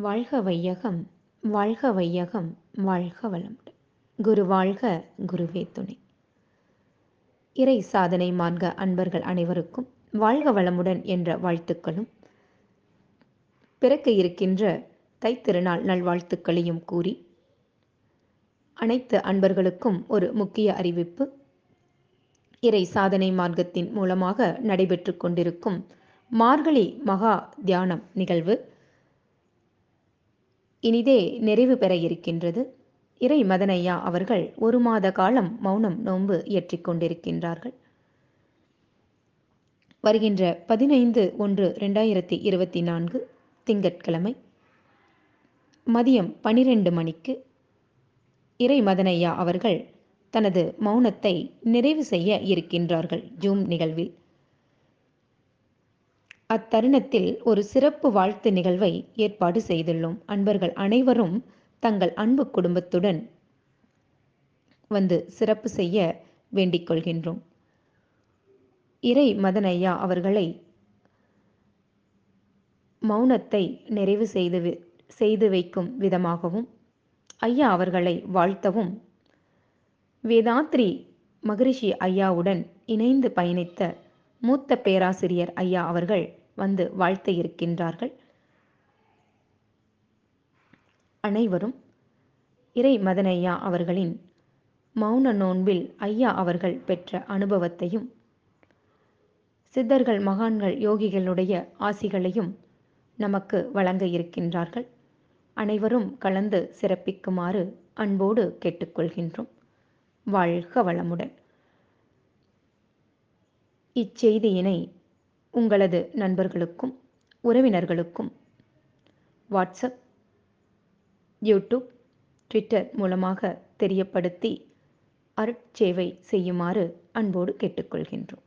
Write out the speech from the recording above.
வாழ்க வையகம் வாழ்க வையகம் வாழ்க வளமுடன். குரு வாழ்க குருவே துணை. இறை சாதனை மார்க்க அன்பர்கள் அனைவருக்கும் வாழ்க வளமுடன் என்ற வாழ்த்துக்களும். பிறக்க இருக்கின்ற தைத்திருநாள் நல்வாழ்த்துக்களையும் கூறி அனைத்து அன்பர்களுக்கும் ஒரு முக்கிய அறிவிப்பு. இறை சாதனை மார்க்கத்தின் மூலமாக நடைபெற்று கொண்டிருக்கும் மார்கழி மகா தியானம் நிகழ்வு. இனிதே நிறைவு பெற இருக்கின்றது. இறை மதனையா அவர்கள் ஒரு மாத காலம் மௌனம் நோன்பு இயற்றிக் கொண்டிருக்கின்றார்கள். வருகின்ற பதினைந்து ஒன்று ரெண்டாயிரத்தி இருபத்தி நான்கு திங்கட்கிழமை மதியம் பனிரெண்டு மணிக்கு இறை மதனையா அவர்கள் தனது மௌனத்தை நிறைவு செய்ய இருக்கின்றார்கள் ஜூம் நிகழ்வில். அத்தருணத்தில் ஒரு சிறப்பு வாழ்த்து நிகழ்வை ஏற்பாடு செய்துள்ளோம். அன்பர்கள் அனைவரும் தங்கள் அன்பு குடும்பத்துடன் வந்து சிறப்பு செய்ய வேண்டிக் கொள்கின்றோம். இறை மதனையா அவர்களை மௌனத்தை நிறைவு செய்து செய்து வைக்கும் விதமாகவும் ஐயா அவர்களை வாழ்த்தவும் வேதாத்ரி மகரிஷி ஐயாவுடன் இணைந்து பயணித்த மூத்த பேராசிரியர் ஐயா அவர்கள் வந்து வாழ்த்த இருக்கின்றார்கள். அனைவரும் இறை மதனையா அவர்களின் மௌன நோன்பில் ஐயா அவர்கள் பெற்ற அனுபவத்தையும் சித்தர்கள் மகான்கள் யோகிகளுடைய ஆசிகளையும் நமக்கு வழங்க இருக்கின்றார்கள். அனைவரும் கலந்து சிறப்பிக்குமாறு அன்போடு கேட்டுக்கொள்கின்றோம். வாழ்க வளமுடன். இச்செய்தியினை உங்களது நண்பர்களுக்கும் உறவினர்களுக்கும். வாட்ஸ்அப் யூடியூப் ட்விட்டர் மூலமாக தெரியப்படுத்தி அருட்சேவை செய்யுமாறு அன்போடு கேட்டுக்கொள்கின்றோம்.